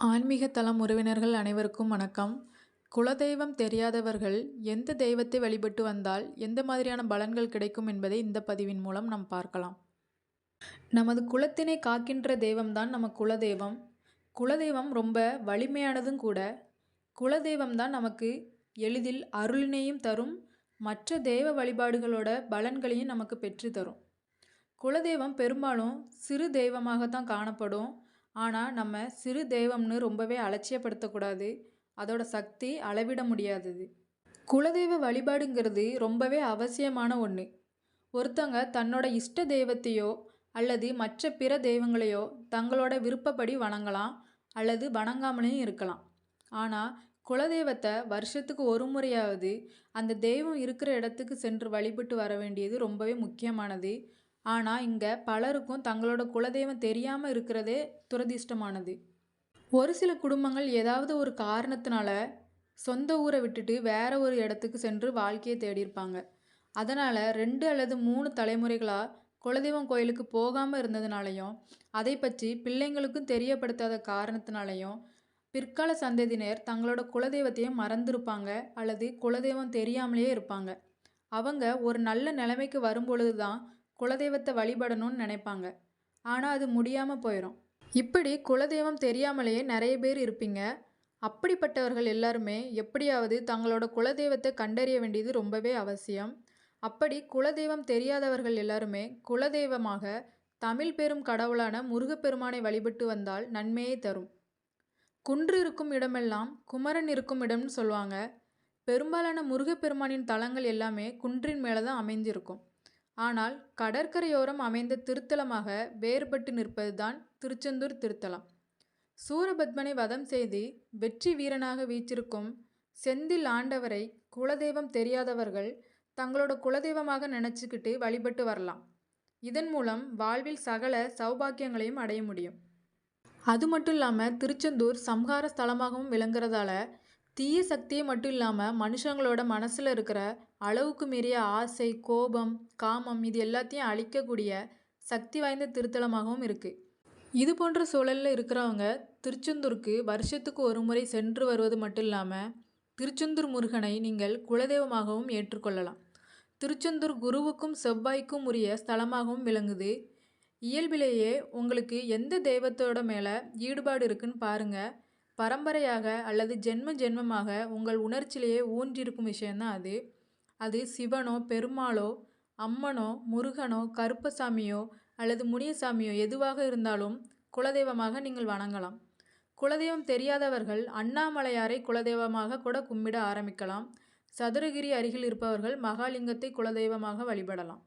ஆன்மீக தளம் உறவினர்கள் அனைவருக்கும் வணக்கம். குலதெய்வம் தெரியாதவர்கள் எந்த தெய்வத்தை வழிபட்டு வந்தால் எந்த மாதிரியான பலன்கள் கிடைக்கும் என்பதை இந்த பதிவின் மூலம் நாம் பார்க்கலாம். நமது குலத்தினை காக்கின்ற தெய்வம்தான் நம்ம குலதெய்வம். குலதெய்வம் ரொம்ப வலிமையானதும் கூட குலதெய்வம் தான் நமக்கு எளிதில் அருளினையும் தரும் மற்ற தெய்வ வழிபாடுகளோட பலன்களையும் நமக்கு பெற்று தரும். குலதெய்வம் பெரும்பாலும் சிறு தெய்வமாகத்தான் காணப்படும். ஆனால் நம்ம சிறு தெய்வம்னு ரொம்பவே அலட்சியப்படுத்தக்கூடாது. அதோட சக்தி அளவிட முடியாதது. குலதெய்வ வழிபாடுங்கிறது ரொம்பவே அவசியமான ஒன்று ஒருத்தங்க தன்னோட இஷ்ட தெய்வத்தையோ அல்லது மற்ற பிற தெய்வங்களையோ தங்களோட விருப்பப்படி வணங்கலாம் அல்லது வணங்காமலேயும் இருக்கலாம். ஆனால் குலதெய்வத்தை வருஷத்துக்கு ஒரு முறையாவது அந்த தெய்வம் இருக்கிற இடத்துக்கு சென்று வழிபட்டு வர வேண்டியது ரொம்பவே முக்கியமானது. ஆனால் இங்கே பலருக்கும் தங்களோட குலதெய்வம் தெரியாமல் இருக்கிறதே துரதிர்ஷ்டமானது. ஒரு சில குடும்பங்கள் ஏதாவது ஒரு காரணத்தினால சொந்த ஊரை விட்டுட்டு வேற ஒரு இடத்துக்கு சென்று வாழ்க்கையை தேடியிருப்பாங்க. அதனால் ரெண்டு அல்லது மூணு தலைமுறைகளாக குலதெய்வம் கோயிலுக்கு போகாமல் இருந்ததுனாலையும் அதை பற்றி பிள்ளைங்களுக்கும் தெரியப்படுத்தாத காரணத்தினாலையும் பிற்கால சந்ததியினர் தங்களோட குலதெய்வத்தையும் மறந்துருப்பாங்க அல்லது குலதெய்வம் தெரியாமலேயே இருப்பாங்க. அவங்க ஒரு நல்ல நிலைமைக்கு வரும்பொழுது தான் குலதெய்வத்தை வழிபடணும்னு நினைப்பாங்க. ஆனால் அது முடியாமல் போயிடும் இப்படி குலதெய்வம் தெரியாமலேயே நிறைய பேர் இருப்பீங்க. அப்படிப்பட்டவர்கள் எல்லாருமே எப்படியாவது தங்களோட குலதெய்வத்தை கண்டறிய வேண்டியது ரொம்பவே அவசியம். அப்படி குலதெய்வம் தெரியாதவர்கள் எல்லாருமே குலதெய்வமாக தமிழ் பெரும் கடவுளான முருகப்பெருமானை வழிபட்டு வந்தால் நன்மையை தரும். குன்று இருக்கும் இடமெல்லாம் குமரன் இருக்கும் இடம்னு சொல்லுவாங்க. பெரும்பாலான முருகப்பெருமானின் தலங்கள் எல்லாமே குன்றின் மேலே தான் அமைந்திருக்கும். ஆனால் கடற்கரையோரம் அமைந்த திருத்தலமாக வேறுபட்டு நிற்பதுதான் திருச்செந்தூர் திருத்தலம். சூரபத்மனை வதம் செய்து வெற்றி வீரனாக வீச்சிருக்கும் செந்தில் ஆண்டவரை குலதெய்வம் தெரியாதவர்கள் தங்களோட குலதெய்வமாக நினச்சிக்கிட்டு வழிபட்டு வரலாம். இதன் மூலம் வாழ்வில் சகல சௌபாக்கியங்களையும் அடைய முடியும். அது மட்டும் இல்லாமல் திருச்செந்தூர் சம்ஹார ஸ்தலமாகவும் விளங்குறதால தீய சக்தியை மட்டும் இல்லாமல் மனுஷங்களோட மனசில் இருக்கிற அளவுக்கு மீறிய ஆசை கோபம் காமம் இது எல்லாத்தையும் அழிக்கக்கூடிய சக்தி வாய்ந்த திருத்தலமாகவும் இருக்குது இது போன்ற சூழலில் இருக்கிறவங்க திருச்செந்தூருக்கு வருஷத்துக்கு ஒரு முறை சென்று வருவது மட்டும் இல்லாமல் திருச்செந்தூர் முருகனை நீங்கள் குலதெய்வமாகவும் ஏற்றுக்கொள்ளலாம். திருச்செந்தூர் குருவுக்கும் செவ்வாய்க்கும் உரிய ஸ்தலமாகவும் விளங்குது. இயல்பிலேயே உங்களுக்கு எந்த தெய்வத்தோட மேலே ஈடுபாடு இருக்குன்னு பாருங்கள் பரம்பரையாக அல்லது ஜென்ம ஜென்மமாக உங்கள் உணர்ச்சியிலேயே ஊன்றிருக்கும் விஷயந்தான் அது. அது சிவனோ பெருமாளோ அம்மனோ முருகனோ கருப்பசாமியோ அல்லது முனியசாமியோ எதுவாக இருந்தாலும் குலதெய்வமாக நீங்கள் வணங்கலாம். குலதெய்வம் தெரியாதவர்கள் அண்ணாமலையாரை குலதெய்வமாக கூட கும்பிட ஆரம்பிக்கலாம். சதுரகிரி அருகில் இருப்பவர்கள் மகாலிங்கத்தை குலதெய்வமாக வழிபடலாம்.